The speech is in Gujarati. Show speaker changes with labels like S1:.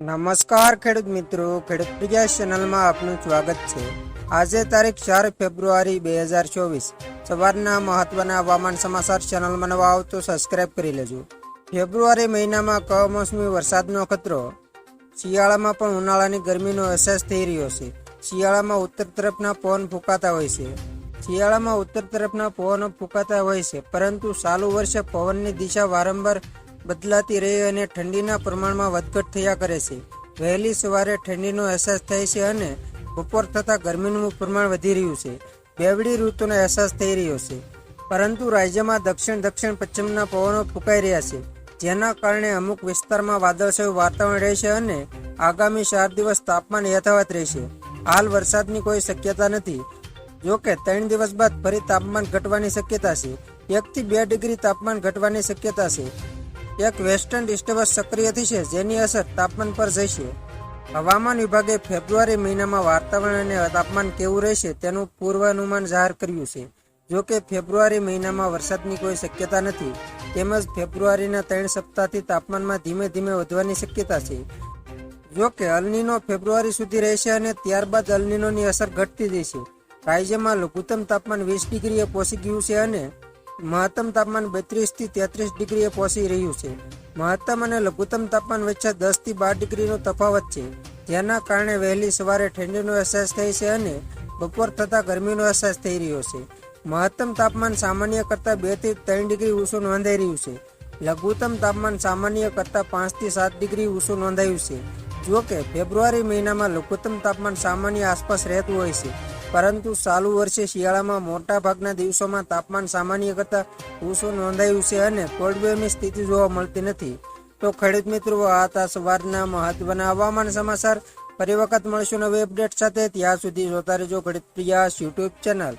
S1: નમસ્કાર ખેડૂત મિત્રો, ખેડૂત પ્રજા ચેનલમાં આપનું સ્વાગત છે. આજે તારીખ ચાર ફેબ્રુઆરી બે હજાર ચોવીસ. સવારના મહત્વના હવામાન સમાચાર ચેનલમાં નવા આવો તો સબસ્ક્રાઇબ કરી લેજો. ફેબ્રુઆરી મહિનામાં કમોસમી વરસાદનો ખતરો. શિયાળામાં પણ ઉનાળાની ગરમીનો અહેસાસ થઈ રહ્યો છે. શિયાળામાં ઉત્તર તરફના પવન ફૂંકાતા હોય છે. શિયાળામાં ઉત્તર તરફના પવનો ફૂંકાતા હોય છે, પરંતુ ચાલુ વર્ષે પવનની દિશા વારંવાર બદલાતી રહી અને ઠંડીના પ્રમાણમાં વધઘટ થયા કરે છે. વહેલી સવારે ઠંડીનો અહેસાસ થાય છે અને બપોર થતાં ગરમીનું પ્રમાણ વધી રહ્યું છે. બેવડી ઋતુનો અહેસાસ થઈ રહ્યો છે. પરંતુ રાજ્યમાં દક્ષિણ દક્ષિણ, પશ્ચિમના પવનો ફૂંકાઈ રહ્યા છે. જેના કારણે અમુક વિસ્તારમાં વાદળછાયું વાતાવરણ રહેશે અને આગામી ચાર દિવસ તાપમાન યથાવત રહેશે. હાલ વરસાદની કોઈ શક્યતા નથી. જો કે ત્રણ દિવસ બાદ ફરી તાપમાન ઘટવાની શક્યતા છે. એકથી બે ડિગ્રી તાપમાન ઘટવાની શક્યતા છે. એક વેસ્ટર્ન ડિસ્ટર્બન્સ સક્રિય થશે જેની અસર તાપમાન પર જશે. હવામાન વિભાગે ફેબ્રુઆરી મહિનામાં વાતાવરણ અને તાપમાન કેવું રહેશે તેનું પૂર્વાનુમાન જાહેર કર્યું છે. જો કે ફેબ્રુઆરી મહિનામાં વરસાદની કોઈ શક્યતા નથી, તેમજ ફેબ્રુઆરીના ત્રણ સપ્તાહથી તાપમાનમાં ધીમે ધીમે વધવાની શક્યતા છે. જો કે અલનીનો ફેબ્રુઆરી સુધી રહેશે અને ત્યારબાદ અલનીનોની અસર ઘટતી જશે. રાજ્યમાં લઘુત્તમ તાપમાન વીસ ડિગ્રીએ પહોંચી ગયું છે અને મહત્તમ તાપમાન બત્રીસથી તેત્રીસ ડિગ્રીએ પહોંચી રહ્યું છે. મહત્તમ અને લઘુત્તમ તાપમાન વચ્ચે દસથી બાર ડિગ્રીનો તફાવત છે. જેના કારણે વહેલી સવારે ઠંડીનો અહેસાસ થઈ છે અને બપોર થતાં ગરમીનો અહેસાસ થઈ રહ્યો છે. મહત્તમ તાપમાન સામાન્ય કરતાં બેથી ત્રણ ડિગ્રી ઊંચું નોંધાઈ રહ્યું છે. લઘુત્તમ તાપમાન સામાન્ય કરતાં પાંચથી સાત ડિગ્રી ઊંચું નોંધાયું છે. જો કે ફેબ્રુઆરી મહિનામાં લઘુત્તમ તાપમાન સામાન્ય આસપાસ રહેતું હોય છે. પરંતુ ચાલુ વર્ષે શિયાળામાં મોટા ભાગના દિવસોમાં તાપમાન સામાન્ય કરતાં ઊંચું નોંધાયું છે અને કોલ્ડવેવની સ્થિતિ જોવા મળતી નથી. તો ખેડૂત મિત્રો, આ હતા સવારના મહત્વના હવામાન સમાચાર ફરી વખત મળશું નવી અપડેટ સાથે. ત્યાં સુધી જોતા રહેજો ખેડૂત પ્રિયાસ યુટ્યુબ ચેનલ.